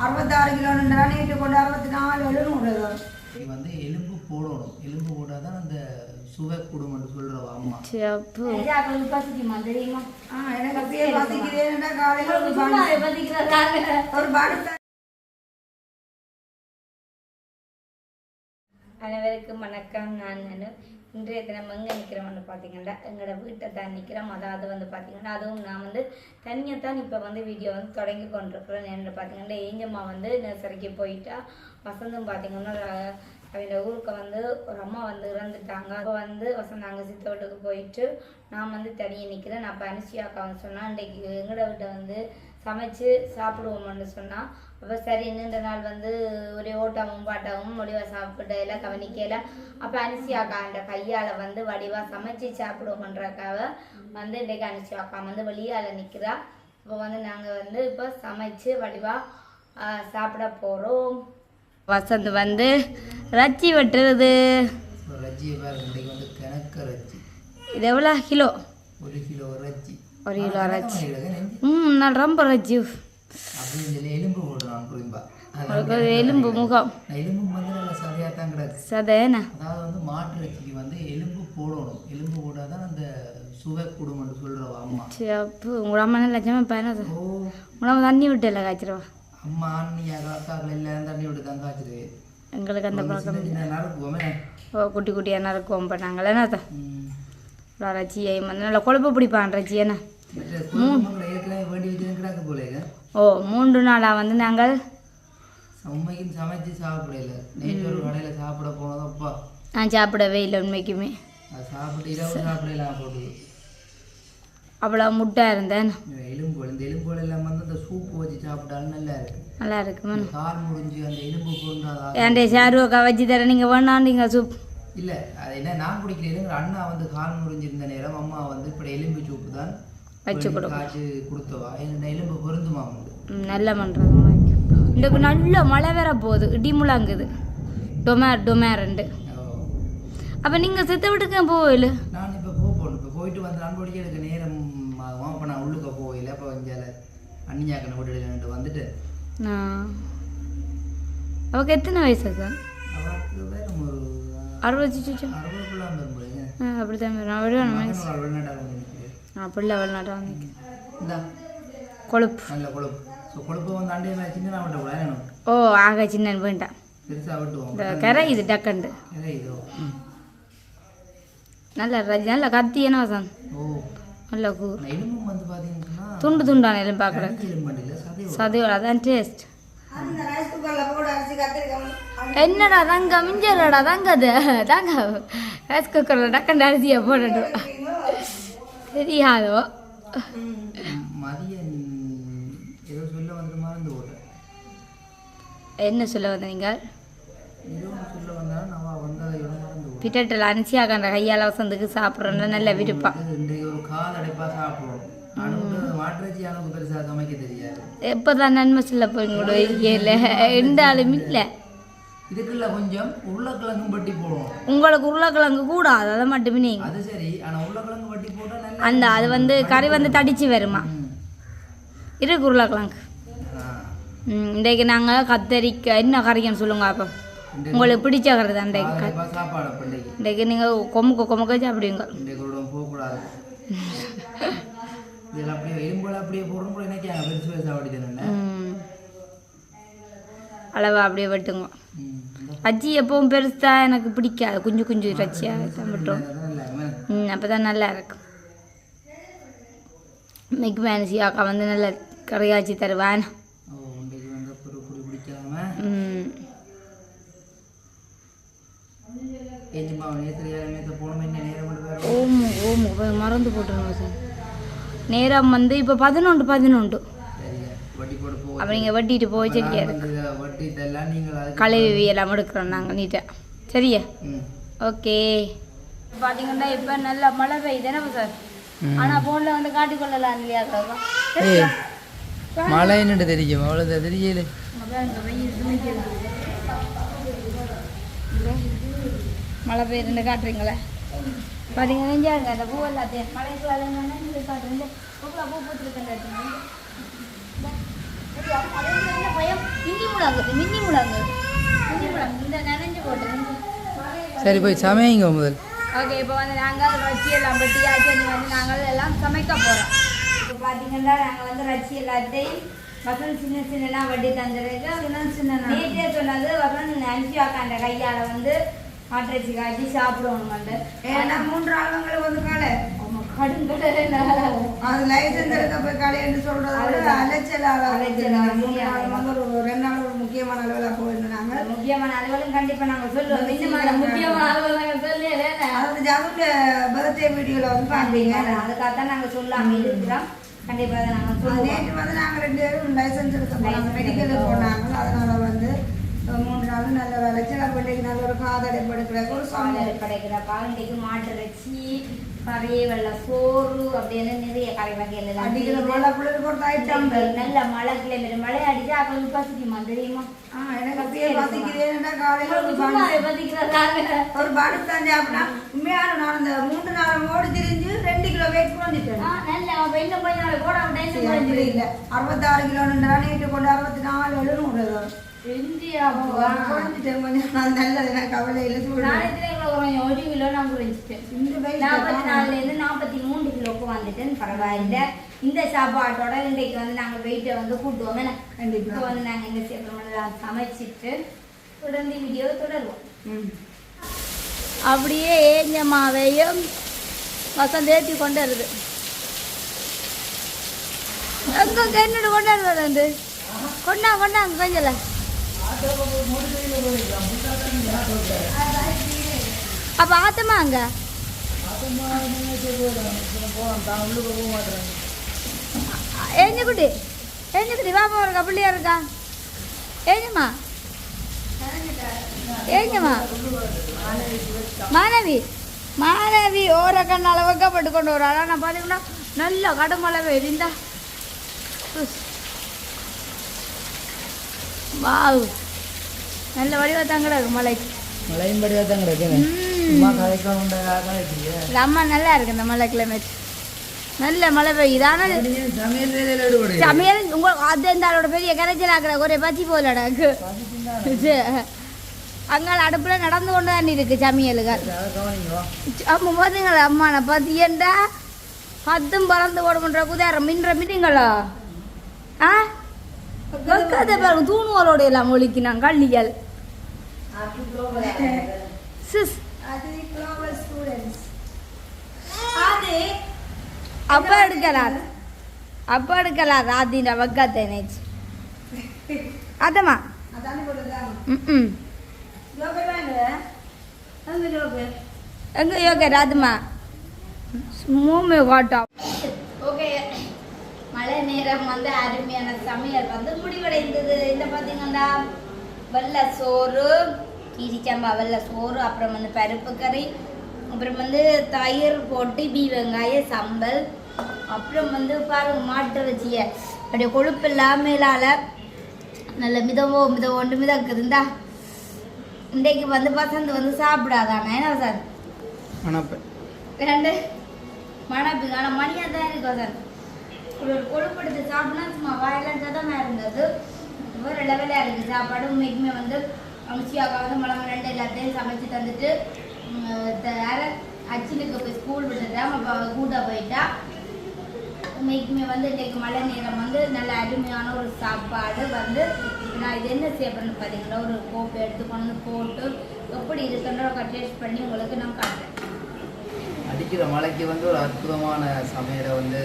அறுபத்தாறு கிலோன்னு நேற்று கொண்டு அறுபத்தி நாலு எழுநூறு வந்து எலும்பு போடணும். எலும்பு போட்டால் தான் அந்த சுவை குடும்பம்னு சொல்கிறவா அம்மா எனக்கு அப்படியே பசிக்கிறேன்னா காலையில் ஒரு சும்மா அனைவருக்கும் வணக்கம். நான் நானும் இன்றைய தினம் எங்கே நிற்கிறோம்னு பார்த்தீங்கன்னா எங்களோட வீட்டை தான் நிற்கிறோம் அதாவது வந்து பார்த்தீங்கன்னா அதுவும் நான் வந்து தனியாக தான் இப்போ வந்து வீடியோ வந்து தொடங்கி கொண்டிருக்கிறேன். என்ன பார்த்தீங்கன்னா ஏஞ்சம்மா வந்து நர்சரிக்கு போயிட்டா வசந்தும் பார்த்தீங்கன்னா அவங்க ஊருக்கு வந்து ஒரு அம்மா வந்து இறந்துட்டாங்க. அப்போ வந்து வசந்தாங்க சித்த வீட்டுக்கு போயிட்டு நான் வந்து தனியாக நிற்கிறேன் அப்போ அனுஷியாக்கா வந்து சொன்னால் இன்றைக்கு எங்களோட வீட்டை வந்து சமைச்சு சாப்பிடுவோம்னு சொன்னால் அப்போ சரி நீண்ட நாள் வந்து ஒரே ஓட்டமும் பாட்டமும் முடிவா சாப்பிட்டு எல்லாம் கவனிக்கல. அப்போ அனுசியாக்கா அந்த கையால் வந்து வடிவா சமைச்சு சாப்பிடுவோம்ன்றக்காக வந்து இன்றைக்கு அனுசியாக்கா வந்து வெளியால் நிற்கிறா இப்போ வந்து நாங்கள் வந்து இப்போ சமைச்சு வடிவா ஆஹ், சாப்பிட போகிறோம் வசந்த் வந்து ரச்சி வெட்டுறது. இது எவ்வளோ கிலோ? ஒரு கிலோ ரஜ்ஜி ஒரு கிலோ ரச்சி. ம் நான் ரொம்ப ரச்சி. சொல்லி எலும்பு போடுறான் ஒரு எலும்பு முகம் எலும்பு வந்து நல்ல சரியாக தான் கிடக்கு சதேனா அதாவது வந்து மாட்டு ரஜ்ஜிக்கு வந்து எலும்பு போடணும் எலும்பு போட்டால் தான் அந்த சுவை குடும்பம்னு சொல்கிறவா அம்மா சிறப்பு உங்களோட அம்மா நல்லா லட்சமாக பயணம் ஓ உங்கள அம்மா தண்ணி விட்டு இல்லை காய்ச்சிருவா அம்மா அண்ணியா காக்காக்கள் எல்லாம் தண்ணி விட்டு தான் காய்ச்சிரு எங்களுக்கு அந்த பழக்கம் நறுக்குவோமே ஓ குட்டி குட்டியாக நறுக்குவோம் இப்போ நாங்கள் என்னத்தான் ம். ரச்சி வந்து நல்லா கொழுப்பு பிடிப்பான் ரச்சி என்ன ஓ மூன்று நாளாக வந்து நாங்கள்? உண்மைக்கும் சமைச்சு சாப்பிடல நேற்று ஒரு கடையில் சாப்பிட போனதப்பா நான் சாப்பிடவே இல்லை உண்மைக்குமே. சாப்பிட்டு இரவு சாப்பிடலாம் போட்டு அவ்வளோ முட்டை இருந்தேன். எலும்பு இந்த எலும்புகள் எல்லாம் வந்து அந்த சூப்பு வச்சு சாப்பிட்டாலும் நல்லா இருக்கு. நல்லா இருக்குமா இந்த கால் முடிஞ்சு அந்த எலும்பு பொருந்தாதா ஏன்டே ஷாருக்கா வச்சு தரேன் நீங்கள் வேணாண்டீங்க சூப். இல்ல அது என்ன நான் எங்க அண்ணா வந்து கால் முடிஞ்சிருந்த நேரம் அம்மா வந்து இப்படி எலும்பு சூப்பு தான் வச்சு வேண்டி காய்ச்சி கொடுத்தவா? என்னோட எலும்பு பொருந்துமா உண்டு ம், நல்லா பண்ணுறது இன்றைக்கு நல்ல மழை வேற போகுது. இடி முழங்குது. டொமேர் டொமேரண்டு. அப்போ நீங்கள் செத்த விட்டுக்க போகல நான் இப்போ போக போகணும் இப்போ போயிட்டு வந்து அன்பொடிக்க எனக்கு நேரம் அப்போ நான் உள்ளுக்க போகல அப்போ கொஞ்சம் அண்ணியாக்கனை விட்டுட்டு வந்துட்டு. அவக்கு எத்தனை வயசு சார் அறுபது சுச்சு அறுபதுக்குள்ளாம வரும்போது அப்படி தான் நான் அப்படி வெளிநாட்டை வந்து இந்தா. கொழுப்பு. நல்ல கொழுப்பு. ஸோ கொழுப்பு வந்து அண்டைய மேலே சின்ன விட்ட வேணும் ஓ ஆக சின்ன வேண்டாம் பெருசாக விட்டுவோம். இந்த கரை இது டக்கண்டு. நிறைய இதோ நல்ல ரஜி நல்ல கத்தி என்ன வசந்த் ஓ. நல்ல கூ. நான் எலும்பும் வந்து பார்த்தீங்கன்னா துண்டு துண்டான பார்க்குறேன் எலும்பு சதை சதையோட. அதான் டேஸ்ட் என்னடா தங்க மிஞ்சலடா தங்க அது? தாங்க ரைஸ் குக்கரில் டக்கண்டு அரிசியை போட்டுட்டு தெரியாதோ? மறந்து போட்டேன் என்ன சொல்ல வந்த நீங்கள் பிட்டட்டில் அரிசியாகன்ற கையால் வசந்துக்கு சாப்பிட்றோன்னு நல்ல விருப்பம். இது இன்றைக்கு ஒரு கால் அடைப்பாக சாப்பிடுவோம். ஆனால் மாட்டுறச்சி எனக்கு பெருசாக சமைக்க தெரியாது. எப்போ தான் நன்மை சொல்ல போறீங்களோ இல்லை இருந்தாலும் இல்லை. இதுக்குள்ள கொஞ்சம் உருளைக்கிழங்கும் வட்டி போடுவோம். உங்களுக்கு உருளைக்கிழங்கு கூடாது அதை மட்டுமே நீங்கள் அது சரி ஆனால் உருளைக்கிழங்கு வட்டி போட்டால் அந்த அது வந்து கறி வந்து தடிச்சு வருமா. இருக்கு உருளைக்கிழங்கு இன்றைக்கு நாங்கள் கத்தரிக்காய் என்ன கறிக்கன்னு சொல்லுங்க அப்போ. உங்களுக்கு பிடிச்ச கறி தான் இன்றைக்கு. இன்றைக்கு? நீங்கள் கொமுக்க கொமுக்க சாப்பிடுவீங்க பெருசாக. அளவா அப்படியே வெட்டுங்க. ரச்சி எப்பவும் பெருசா எனக்கு பிடிக்காது. குஞ்சு குஞ்சு ரச்சியாக தான் விட்டோம் ம் அப்போ தான் நல்லா இருக்கும். மிக் மேனசி அக்கா வந்து நல்ல கறியாச்சி தருவான். ஓமு ஓமு மறந்து போட்டுருங்க சார். நேரம் வந்து இப்போ பதினொன்று பதினொன்று. சரியா வட்டி போட்டு போ அப்போ நீங்கள் வெட்டிட்டு போய் சரியா கழுவி எல்லாம் எடுக்கிறோம் நாங்கள் நீட்டாக சரியா? ஓகே. பார்த்தீங்கன்னா இப்போ நல்லா மழை பெய்யுது. என்ன சார்? ஆனால் ஃபோனில் வந்து காட்டிக்கொள்ளலாம் இல்லையா மழை என்னட்டு தெரியும்? அவ்வளோ தெரியல. மழை பெய்யுதுன்னு காட்டுறீங்களே? பார்த்தீங்கன்னா இங்க அந்த பூ எல்லாத்தையும். மழைக்கு வளர்ந்தோன்னா இந்த காட்டுறது பூக்குள்ள பூ பூத்துருக்கேன் பயம்? மின்னி முழங்கு மின்னி முழங்கு. மின்னி முழங்கு இந்த நனைஞ்சு போட்டு சரி போய் சமைங்க முதல். ஓகே இப்போ வந்து நாங்கள் ரச்சி எல்லாம் வெட்டி ஆச்சனி வந்து நாங்கள் எல்லாம் சமைக்க போகிறோம் இப்போ பார்த்தீங்கன்னா நாங்கள் வந்து ரச்சி எல்லாத்தையும் வசன் சின்ன சின்னலாம் வட்டி தந்துருக்கு. இன்னும் சின்ன நேற்றே சொன்னது வசன் அக்காண்ட கையால் வந்து மாட்டிறைச்சி காய்ச்சி சாப்பிடுவோம் வந்து ஏன்னா மூன்று ஆளுங்களுக்கு வந்து காலை. அது லைசன்ஸ் எடுக்க போய் கடைன்னு சொல்றத விட அலைச்சல் அலைச்சல் மூணு நாள் வந்து ஒரு ரெண்டு நாள் ஒரு முக்கியமான அளவில் போயிருந்தாங்க முக்கியமான அலுவலும் கண்டிப்பா நாங்க சொல்லுவோம். முக்கியமான சொல்லல ஜாமுன் பர்த்டே வீடியோல வந்து பாத்தீங்க. அதுக்காகத்தான் நாங்க சொல்லாம இருக்கிறோம். கண்டிப்பா அதை நாங்க சொல்லுவோம். நேற்று வந்து நாங்க ரெண்டு பேரும் லைசன்ஸ் எடுக்க போனாங்க மெடிக்கல் போனாங்க. அதனால வந்து மூணு நாள் நல்ல விளைச்சல் அது பிள்ளைக்கு நல்ல ஒரு காதடைப்பு எடுக்கிற ஒரு பால் சமையல் கிடைக்கிற பாலண்டைக்கு மாட்டு இறைச்சி அப்படின்னு ஒரு ஐட்டம் நல்ல மழை கிளைமேட் மழை அடிச்சா அப்ப பசிக்குமா தெரியுமா? ஆ எனக்கு அப்படியே பசிக்கிறேன்னா காலையில ஒரு சும்மா பானு- பசிக்கிறதாங்க ஒரு பாடு தான் சாப்பிட்டா உண்மையான நான் அந்த மூன்று நாள் ஓடி திரிஞ்சு ரெண்டு கிலோ வெயிட் குறைஞ்சிட்டேன் அறுபத்தாறு கிலோன்னு நேற்று கொண்டு அறுபத்தி நாலு எழுநூறு. கொஞ்சம் கொஞ்சம் ஒரு கிலோ நான் இந்த weight நாற்பத்தி தான் நாலுல இருந்து நாற்பத்தி மூணு கிலோக்கு வந்துட்டேன் பரவாயில்ல. இந்த சாப்பாட்டோட இன்றைக்கு வந்து நாங்க வெயிட்டை வந்து கூட்டுவோம். இப்போ வந்து நாங்க என்ன செய்யறோம் சமைச்சிட்டு தொடர்ந்து வீடியோ தொடருவோம். அப்படியே ஏஞ்ச மாவையும் வசந்த் ஏற்றி கொண்டு வருது. எங்க என்னோட கொண்டாடு வருது கொண்டா கொண்டாங்க கொஞ்சல அப்போ ஆத்தமா அங்க? ஏஞ்ச குட்டி ஏஞ்ச குட்டி வாமா இருக்கா பிள்ளையா இருக்கா? ஏஞ்சம்மா ஏஞ்சம்மா மாணவி மாணவி ஓர கண்ணால் வைக்கப்பட்டு கொண்டு ஒரு ஆனால் நான் பார்த்தீங்கன்னா நல்ல கடுமழை பெய்யுது வாவ். நல்ல வடிவா தாங்கடா இருக்கு மலைக்கு மழையும் படியாக தான் சும்மா இந்த அம்மா நல்லா இருக்கு இந்த மலை கிளைமேட் நல்ல மழை பெய்யுது ஆனால் சமையல் வேலையில் ஈடுபடுங்க சமையல் உங்க அது இந்த ஆளோட பெரிய கரைச்சல் ஆக்குற ஒரே பச்சி போலடாக்கு அங்கால அடுப்புல நடந்து கொண்டு தான் இருக்கு சமையலுகள் ஆமா பாத்தீங்களா அம்மா நான் பாத்தியண்டா பத்தும் பறந்து ஓடுமன்ற குதிரை மின்ற மிட்டிங்களா ஆ வைக்காத பாருங்க தூணுவலோட எல்லாம் ஒழிக்கினாங்க கள்ளிகள் சிஸ். அப்ப எடுக்கலாம். அப்ப எடுக்கலாம் ராத்திர வைக்காத நேச்சு. அதம்மா அதானே போட்டுருக்காங்க. ம் யோகர் யோகர் எங்க யோகா? ராதுமா? மூமே காட்டம் ஓகே. மழை நேரம் வந்து அருமையான சமையல் வந்து முடிவடைந்தது. இந்த பார்த்தீங்கன்னா வெள்ளை சோறு கீரிச்சம்பா வெள்ளை சோறு அப்புறம் வந்து பருப்பு கறி அப்புறம் வந்து தயிர் போட்டு பீ வெங்காய சம்பல் அப்புறம் வந்து பாருங்க மாட்டு வச்சிய. அப்படியே கொழுப்பு இல்லாமலால நல்ல மிதவோ மிதவோ ஒன்று மிதக்குதுந்தா இன்றைக்கு வந்து பசந்து வந்து சாப்பிடாதானே? என்ன சார் ஆனால் ரெண்டு. மணப்பு. ஆனால் மணியாக தான் இருக்கும் சார் ஒரு ஒரு கொழுப்படுத்து சும்மா வாயெல்லாம் சதமாக இருந்தது. ஒரு லெவலாக இருக்குது சாப்பாடு உண்மைக்குமே வந்து அமிச்சியாக்கா வந்து மிளகு ரெண்டு எல்லாத்தையும் சமைச்சு தந்துட்டு உம், அச்சினுக்கு போய் ஸ்கூல் விட்டுட்டேன் அப்போ கூட்ட போயிட்டா. உண்மைக்குமே வந்து இன்றைக்கு மழை நேரம் வந்து நல்ல அருமையான ஒரு சாப்பாடு வந்து நான் இது என்ன செய்யப்படுறேன்னு பார்த்தீங்களா? பார்த்தீங்கன்னா ஒரு கோப்பை எடுத்து கொண்டு வந்து போட்டு எப்படி இருக்குன்ற டேஸ்ட் பண்ணி உங்களுக்கு நான் காட்டுறேன். அடிக்கிற மழைக்கு வந்து ஒரு அற்புதமான சமையலை வந்து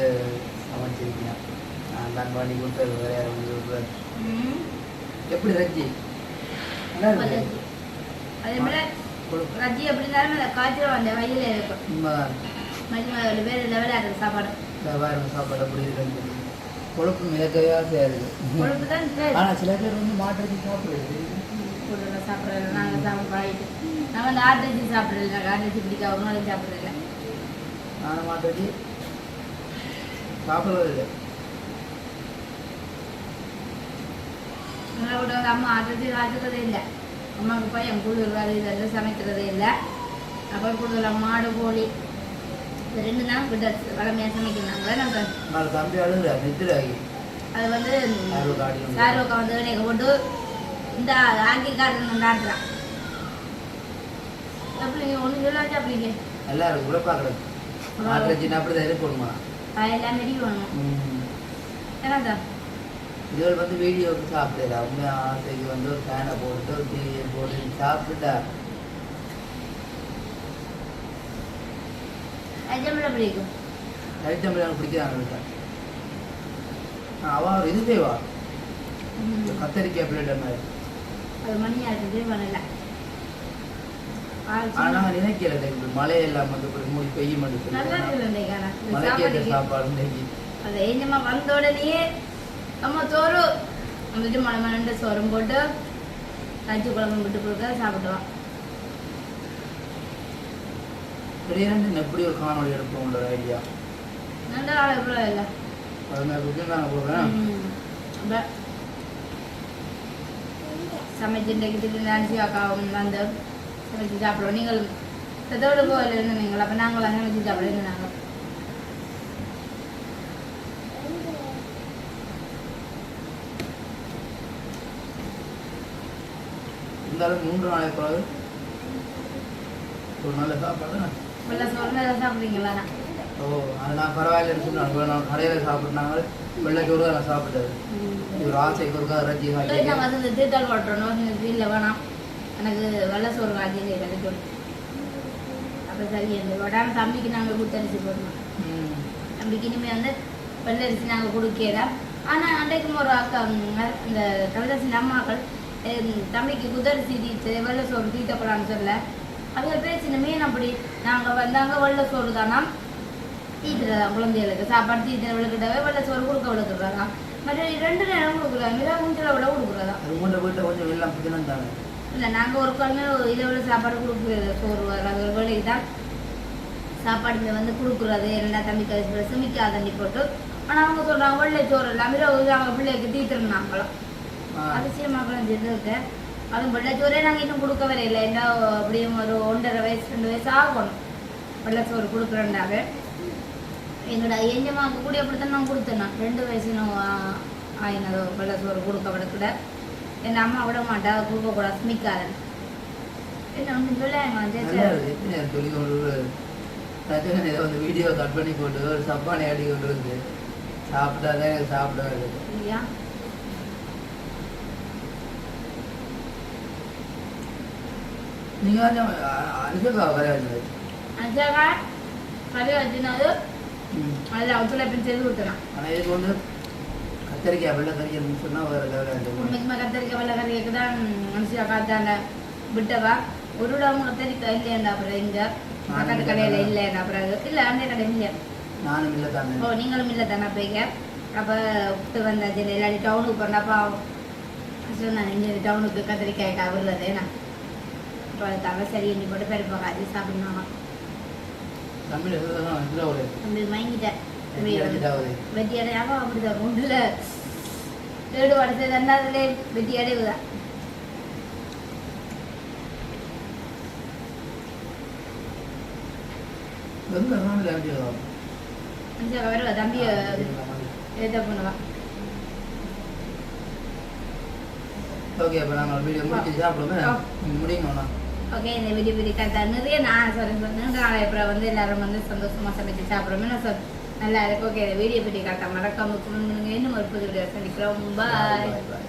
சமைச்சிருக்கேன் நான் தான் பண்ணி கொடுத்தது வேற வந்து சொல்றாரு. ம். எப்படி ரஜி? நல்லா இருக்கு. அதே போல கொழுப்பு ரஜி எப்படி இருந்தாலும் அந்த காய்ச்சல் அந்த வயலில் இருக்கும். உண்மைதான் மஞ்சள் வேறு லெவலாக இருக்குது சாப்பாடு. வேறு சாப்பாடு அப்படி இருக்குன்னு கொழுப்பு மிதக்கவே ஆசையாக இருக்குது. ஆனால் சில பேர் வந்து மாட்டு சாப்பிடுறது. சாப்பிட்றது நாங்கள் சாப்பிட பழகிட்டு நம்ம அந்த ஆட்டரிசி சாப்பிட்றதில்ல ஆட்டரிசி பிடிக்காத ஒரு நாளைக்கு சாப்பிட்றதில்ல நான் மாட்டு சாப்பிடுறது எங்களை விட வந்து அம்மா ஆட்டரிசி காய்ச்சறதே இல்லை. அம்மாவுக்கு பையன் வேறு இதெல்லாம் சமைக்கிறதே இல்லை. அப்போ கூடுதலாக மாடு கோழி இந்த ரெண்டு நாள் விட்டு வளமையாக சமைக்கிறாங்களே நம்ம. அது வந்து சாரோக்கா வந்து எனக்கு போட்டு இந்த ஆக்கி காட்டுன்னு நாட்டுறான் அப்படிங்க ஒன்று சொல்லாச்சு அப்படிங்க எல்லாரும் கூட பார்க்கறது அப்படிதான் இருக்கணுமா எல்லாம் ரெடி பண்ணணும் இதுவரை வந்து வீடியோவுக்கு சாப்பிடல. அவங்க ஆசைக்கு வந்து ஒரு ஃபேனை போட்டு ஒரு டிவியை போட்டு சாப்பிட்டுட்டா. பிடிக்கும் ஐட்டம் எனக்கு பிடிக்கிறாங்க அவ இது செய்வா. கத்தரிக்காய் பிளேட் மாதிரி. அது மணி ஆடுறது பண்ணல ஆனா நினைக்கல இப்படி மழையெல்லாம் வந்து இப்படி மூடி பெய்ய இருக்கு மழைக்கேற்ற சாப்பாடு இன்னைக்கு. அது ஏஞ்சம்மா வந்த அம்மா சோறு. வந்துட்டு மழை சோறும் போட்டு கஞ்சி குழம்பு விட்டு கொடுக்க சாப்பிடுவான் திடீர்னு எப்படி ஒரு காணொலி எடுப்போம் ஐடியா. நல்ல எவ்வளோ இல்லை. சமைச்சுட்டு திடீர்னு நான்சி அக்காவும் வந்து சமைச்சு சாப்பிடுவோம் நீங்கள் இதோடு போகல இருந்தீங்களா அப்போ நாங்கள் சமைச்சு சாப்பிட இருந்தாங்க இருந்தாலும் மூன்று நாளைக்கு பிறகு ஒரு நல்ல சாப்பாடு சாப்பிட்றீங்களா ஓ அது நான் வெள்ளை சோறு தான் நான் சாப்பிட்டது. இது ஒரு ஆசைக்கு ஒருக்கா இறைச்சி நான் சாப்பிட்டு வந்து இந்த தீட்டால் இல்லை வேணாம். எனக்கு வெள்ளை சோறு காய்ச்சி கிடைக்கும் அப்போ சரி அந்த உடனே தம்பிக்கு நாங்கள் குத்தரிசி போடணும். தம்பிக்கு இனிமேல் வந்து வெள்ளரிசி நாங்கள் கொடுக்கல ஆனால் அன்றைக்கும் ஒரு அக்கா இந்த தமிழரசி அம்மாக்கள் தம்பிக்கு குதரிசி தீட்டு வெள்ளை சோறு தீட்டக்கூடாதுன்னு சொல்ல. அவங்க பேசின மீன் அப்படி நாங்கள் வந்தாங்க வெள்ளை சோறு தானா? தீட்டுறதா குழந்தைகளுக்கு சாப்பாடு தீட்டுறவளுக்கிட்டவே வெள்ளை சோறு கொடுக்க விழுக்கிறதா மற்ற ரெண்டு நேரம் கொடுக்குறாங்க இல்லை மூஞ்சில் விட கொடுக்குறதா வீட்டை கொஞ்சம் வெள்ளம் புதினம் தானே? இல்லை நாங்கள் ஒரு குழந்தை இதை விட சாப்பாடு கொடுக்குறது சோறு வராது ஒரு தான் சாப்பாடு வந்து கொடுக்குறது எல்லா தம்பி கழிச்சு சுமிக்கா தண்ணி போட்டு. ஆனால் அவங்க சொல்கிறாங்க வெள்ளை சோறு எல்லாமே அவங்க பிள்ளைக்கு தீட்டுருந்தாங்களோ ஆ. அதிசயமாக இருக்கு அதுவும் வெள்ளை சோறே நாங்கள் இன்னும் கொடுக்க வரையில என்ன அப்படியும் ஒரு ஒன்றரை வயசு ரெண்டு வயசு ஆகணும். வெள்ளை சோறு கொடுக்குறேன்டாவே. எங்களோட எஞ்சமாக்கு கூட அப்படித்தான் நான் கொடுத்தேன். ரெண்டு வயசு நான் ஆயினதோ வெள்ளை சோறு கொடுக்க விடக்கூட. என் அம்மா விட மாட்டா கொண்டு வருது? நான் சொன்னேன், இதை வந்து வீடியோ கட் பண்ணி போட்டு ஒரு சப்பானி அடி கொண்டு வந்து சாப்பிட்டா தான் எனக்கு சாப்பிட வருது. நீங்க வந்து அனுஷகா வராது. அஞ்சாக்கா கறி வச்சுனது ம். அதில் ஒத்துழைப்பு செய்து ஊற்றலாம் ஆனால் இதுக்கு வந்து கத்தரிக்காய் வெள்ளை கறிக்கணும்னு சொன்னால் உண்மைக்குமே கத்திரிக்காய் வெள்ளை கறிக்கு தான் மனுஷியா காத்தாண்ட விட்டவா? ஒரு இடம் கத்திரிக்காய் இல்லையாண்டா அப்புறம் இங்க? பக்கத்து கடையில இல்லையாண்டா அப்புறம்? இல்லை அந்த கடை இல்லை. நானும் இல்லை தானே ஓ நீங்களும் இல்லை தானே போய்க்க அப்போ விட்டு வந்தாச்சு இல்லாட்டி டவுனுக்கு போனப்பா சொன்னாங்க இங்கே டவுனுக்கு கத்திரிக்காய் கவர்றது ஏன்னா இப்போ அதுக்காக சரி இன்னி போட்டு பெருப்பா காய்ச்சி சாப்பிடணும் தமிழ் அப்படி வாங்கிட்டேன் வெட்டி அடையாம அப்படிதான் ஒன்றுல ஏடு வடத்தை வெட்டி அடைவுதான். இருந்தாலும் அடிச்சிடுவோம் அஞ்சா வருவா ஏத்த பண்ணுவா ஓகே அப்போ நாங்கள் வீடியோ முடிச்சு சாப்பிடுவோம். முடியுங்கண்ணா ஓகே இந்த வீடியோ கரெக்டா நிறைய நான் சொல்றேன் சொன்னேன் நாளை அப்புறம் வந்து எல்லாரும் வந்து சந்தோஷமா சமைச்சு சாப்பிடுறோம் நான் சொல் நல்லா இருக்கும் ஓகே இந்த வீடியோ பற்றி கரெக்டாக மறக்காம comment பண்ணுங்க. இன்னும் ஒரு புது வீடியோ சந்திக்கிறோம். பாய் பாய்